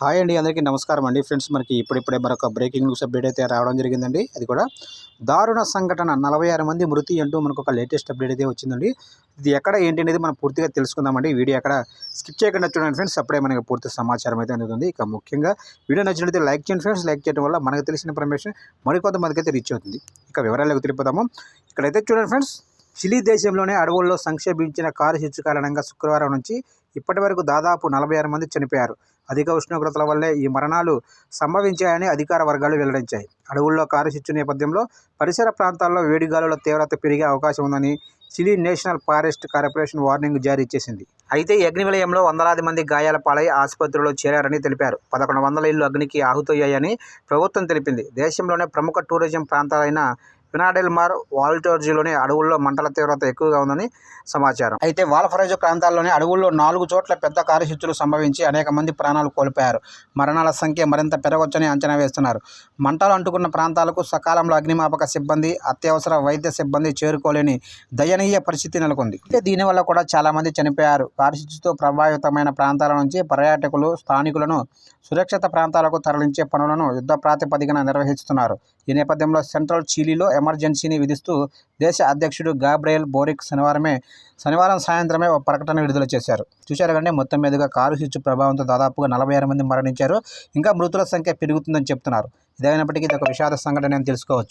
Hi అండి అందరికీ నమస్కారం అండి. ఫ్రెండ్స్ మనకి ఇప్పుడిప్పుడే మరొక బ్రేకింగ్ న్యూస్ అప్డేట్ అయితే రావడం జరిగిందండి. అది కూడా దారుణ సంఘటన. నలభై ఆరు మంది మృతి అంటూ మనకు ఒక లేటెస్ట్ అప్డేట్ అయితే వచ్చిందండి. ఇది ఎక్కడ ఏంటి అనేది మనం పూర్తిగా తెలుసుకుందామండి. వీడియో ఎక్కడ స్కిప్ చేయకుండా చూడండి ఫ్రెండ్స్. అప్పుడే మనకి పూర్తి సమాచారం అయితే అందుతుంది. ఇక ముఖ్యంగా వీడియో నచ్చినట్లయితే లైక్ చేయండి ఫ్రెండ్స్. లైక్ చేయడం వల్ల మనకు తెలిసిన ఇన్ఫర్మేషన్ మరికొంతమందికి అయితే రీచ్ అవుతుంది. ఇక వివరాలకు తెలిపోదాము ఇక్కడైతే చూడండి ఫ్రెండ్స్ చిలీ దేశంలోనే అడవుల్లో సంక్షేపించిన కారు చిచ్చు కారణంగా శుక్రవారం నుంచి ఇప్పటి వరకు దాదాపు నలభై ఆరు మంది చనిపోయారు. అధిక ఉష్ణోగ్రతల వల్లే ఈ మరణాలు సంభవించాయని అధికార వర్గాలు వెల్లడించాయి. అడవుల్లో కారు చిచ్చు నేపథ్యంలో పరిసర ప్రాంతాల్లో వేడిగాలుల తీవ్రత పెరిగే అవకాశం ఉందని Chile national forest corporation warning జారీ చేసింది. అయితే ఈ అగ్ని విలయంలో వందలాది మంది గాయాల పాలై ఆసుపత్రిలో చేరారని తెలిపారు. పదకొండు వందల ఇళ్ళు అగ్నికి ఆహుతయ్యాయని ప్రభుత్వం తెలిపింది. దేశంలోనే ప్రముఖ టూరిజం ప్రాంతాలైన పినాడెల్మార్ వాల్టోర్జీలోని అడవుల్లో మంటల తీవ్రత ఎక్కువగా ఉందని సమాచారం. అయితే వాల్ఫరైజో ప్రాంతాల్లోని అడవుల్లో నాలుగు చోట్ల పెద్ద కారుశిచ్చులు సంభవించి అనేక మంది ప్రాణాలు కోల్పోయారు. మరణాల సంఖ్య మరింత పెరగవచ్చని అంచనా వేస్తున్నారు. మంటలు అంటుకున్న ప్రాంతాలకు సకాలంలో అగ్నిమాపక సిబ్బంది అత్యవసర వైద్య సిబ్బంది చేరుకోలేని దయనీయ పరిస్థితి నెలకొంది. అయితే దీనివల్ల కూడా చాలామంది చనిపోయారు. కారుశిచ్చుతో ప్రభావితమైన ప్రాంతాల నుంచి పర్యాటకులు స్థానికులను సురక్షిత ప్రాంతాలకు తరలించే పనులను యుద్ధ ప్రాతిపదికన నిర్వహిస్తున్నారు. ఈ నేపథ్యంలో సెంట్రల్ చీలీలో ఎమర్జెన్సీని విధిస్తూ దేశ అధ్యక్షుడు గాబ్రియల్ బోరిక్ శనివారమే శనివారం సాయంత్రమే ఒక ప్రకటన విడుదల చేశారు. చూశారు కంటే మొత్తం మీదుగా కారు చిచ్చు ప్రభావంతో దాదాపుగా నలభై ఆరు మంది మరణించారు. ఇంకా మృతుల సంఖ్య పెరుగుతుందని చెప్తున్నారు. ఇదైనప్పటికీ ఇది ఒక విషాద సంఘటన అని తెలుసుకోవచ్చు.